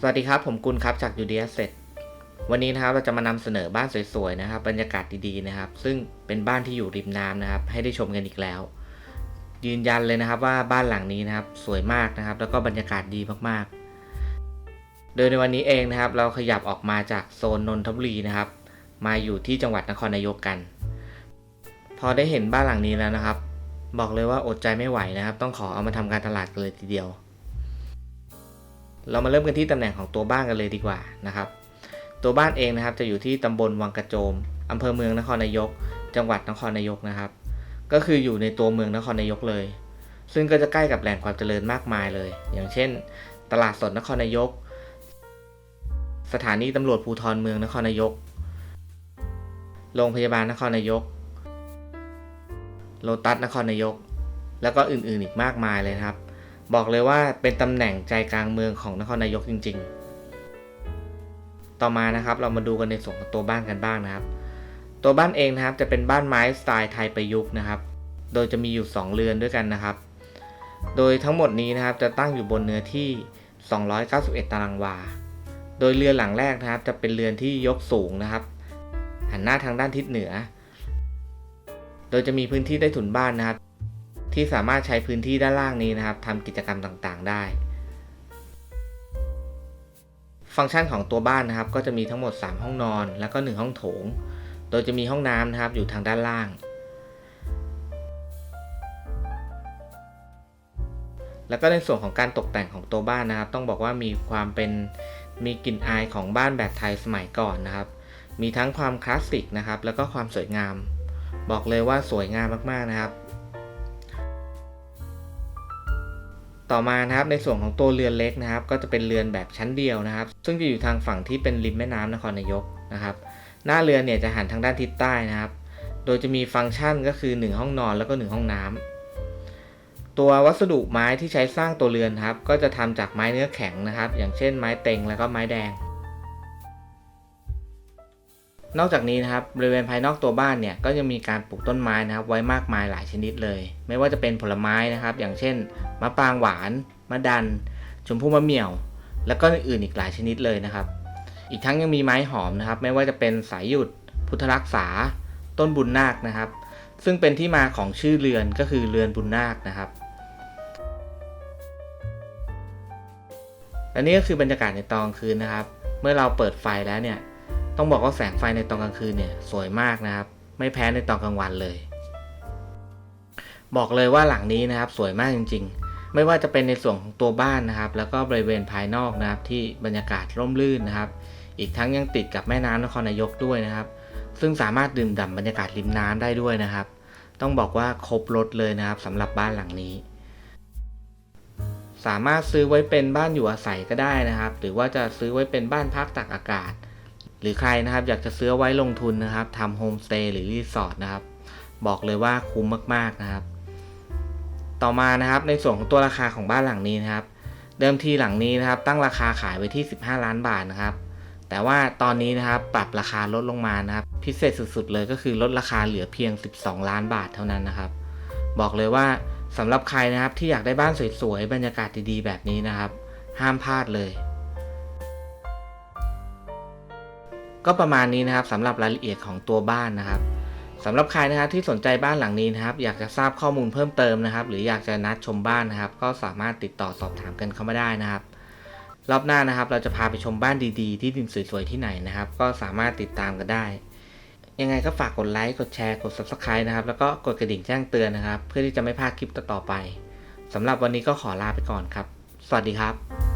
สวัสดีครับ ผมกุลครับจาก UD Asset วันนี้นะครับเราจะมานำเสนอบ้านสวยๆนะครับ บรรยากาศดีๆนะครับ ซึ่งเป็นบ้านที่อยู่ริมน้ำนะครับ ให้ได้ชมกันอีกแล้ว ยืนยันเลยนะครับว่าบ้านหลังนี้นะครับสวยมากนะครับ แล้วก็บรรยากาศดีมากๆ โดยในวันนี้เองนะครับ เราขยับออกมาจากโซนนนทบุรีนะครับ มาอยู่ที่จังหวัดนครนายกกัน พอได้เห็นบ้านหลังนี้แล้วนะครับ บอกเลยว่าอดใจไม่ไหวนะครับ ต้องขอเอามาทำการตลาดกันเลยทีเดียว เรามาเริ่มกันที่ตำแหน่งของตัวบ้านกันเลยดีกว่านะครับ ตัวบ้านเองนะครับจะอยู่ที่ตำบลวังกระโจมอำเภอเมืองนครนายก จังหวัดนครนายกนะครับ ก็คืออยู่ในตัวเมืองนครนายกเลย ซึ่งก็จะใกล้กับแหล่งความเจริญมากมายเลย อย่างเช่น ตลาดสดนครนายก สถานีตำรวจภูธรเมืองนครนายก โรงพยาบาลนครนายก โลตัสนครนายก แล้วก็อื่นๆอีกมากมายเลยครับ บอกเลยว่าเป็นตำแหน่งใจกลางเมืองของนครนายกจริง ๆ ต่อมานะครับเรามาดูกันในส่วนของตัวบ้านกันบ้างนะครับ ตัวบ้านเองนะครับจะเป็นบ้านไม้สไตล์ไทยประยุกต์นะครับ โดยจะมีอยู่ 2 เรือนด้วยกันนะครับ โดยทั้งหมดนี้นะครับจะตั้งอยู่บนเนื้อที่ 291 ตารางวา โดยเรือนหลังแรกนะครับ จะเป็นเรือนที่ยกสูงนะครับ หันหน้าทางด้านทิศเหนือ โดยจะมีพื้นที่ใต้ถุนบ้านนะครับ ที่สามารถใช้พื้นที่ด้านล่างนี้นะครับทำกิจกรรมต่างๆ ได้ ฟังก์ชันของตัวบ้านนะครับ ก็จะมีทั้งหมด 3 ห้องนอน แล้วก็ 1 ห้องโถง โดยจะมีห้องน้ำนะครับอยู่ทางด้านล่าง แล้วก็ในส่วนของการตกแต่งของตัวบ้านนะครับ ต้องบอกว่ามีความเป็นมีกลิ่นอายของบ้านแบบไทยสมัยก่อนนะครับ มีทั้งความคลาสสิกนะครับ แล้วก็ความสวยงาม บอกเลยว่าสวยงามมากๆนะครับ ต่อมานะครับในส่วนของตัวเรือนเล็กนะครับ ก็จะเป็นเรือนแบบชั้นเดียวนะครับ ซึ่งจะอยู่ทางฝั่งที่เป็นริมแม่น้ำนครนายกนะครับ หน้าเรือนเนี่ยจะหันทางด้านทิศใต้นะครับ โดยจะมีฟังก์ชันก็คือ 1 ห้องนอนแล้วก็ 1 ห้องน้ำตัววัสดุไม้ที่ใช้สร้างตัวเรือนครับ ก็จะทำจากไม้เนื้อแข็งนะครับ อย่างเช่นไม้เต็งแล้วก็ไม้แดง นอกจากนี้นะครับบริเวณภายนอกตัวบ้านเนี่ยก็ยังมีการปลูกต้นไม้นะครับ ไว้มากมายหลายชนิดเลย ไม่ว่าจะเป็นผลไม้นะครับ อย่างเช่นมะปรางหวานมะดัน ชมพู่มะเหมี่ยว แล้วก็อื่นอีกหลายชนิดเลยนะครับ อีกทั้งยังมีไม้หอมนะครับ ไม่ว่าจะเป็นสายหยุด พุทธรักษา ต้นบุญนาคนะครับ ซึ่งเป็นที่มาของชื่อเรือนก็คือเรือนบุญนาคนะครับและนี่ก็คือบรรยากาศในตอนคืนนะครับ เมื่อเราเปิดไฟแล้วเนี่ย ต้องบอกว่าแสงไฟในตอนกลางคืนเนี่ยสวยมากนะครับ ไม่แพ้ในตอนกลางวันเลย บอกเลยว่าหลังนี้นะครับสวยมากจริง ๆ ไม่ว่าจะเป็นในส่วนของตัวบ้านนะครับ แล้วก็บริเวณภายนอกนะครับ ที่บรรยากาศร่มรื่นนะครับ อีกทั้งยังติดกับแม่น้ำนครนายกด้วยนะครับ ซึ่งสามารถดื่มด่ำบรรยากาศริมน้ำได้ด้วยนะครับ ต้องบอกว่าครบรถเลยนะครับสำหรับบ้านหลังนี้สามารถซื้อไว้เป็นบ้านอยู่อาศัยก็ได้นะครับ หรือว่าจะซื้อไว้เป็นบ้านพักตากอากาศ หรือใครนะครับอยากจะซื้อไว้ลงทุนนะครับทำโฮมสเตย์หรือรีสอร์ทนะครับ บอกเลยว่าคุ้มมากๆนะครับ ต่อมานะครับในส่วนของตัวราคาของบ้านหลังนี้นะครับ เดิมทีหลังนี้นะครับ ตั้งราคาขายไว้ที่ 15 ล้านบาทนะครับ แต่ว่าตอนนี้นะครับปรับราคาลดลงมานะครับ พิเศษสุดๆเลยก็คือลดราคาเหลือเพียง 12 ล้านบาทเท่านั้นนะครับ บอกเลยว่าสำหรับใครนะครับที่อยากได้บ้านสวยๆบรรยากาศดีๆแบบนี้นะครับ ห้ามพลาดเลย ก็ประมาณนี้นะครับสำหรับรายละเอียดของตัวบ้านนะครับสำหรับใครนะครับที่สนใจบ้านหลังนี้นะครับ อยากจะทราบข้อมูลเพิ่มเติมนะครับ หรืออยากจะนัดชมบ้านนะครับ ก็สามารถติดต่อสอบถามกันเข้ามาได้นะครับ รอบหน้านะครับ เราจะพาไปชมบ้านดีๆ ที่ดินสวยๆที่ไหนนะครับ ก็สามารถติดตามกันได้ ยังไงก็ฝากกดไลค์กดแชร์กด subscribe นะครับ แล้วก็กดกระดิ่งแจ้งเตือนนะครับ เพื่อที่จะไม่พลาดคลิปต่อๆไปสำหรับวันนี้ก็ขอลาไปก่อนครับ สวัสดีครับ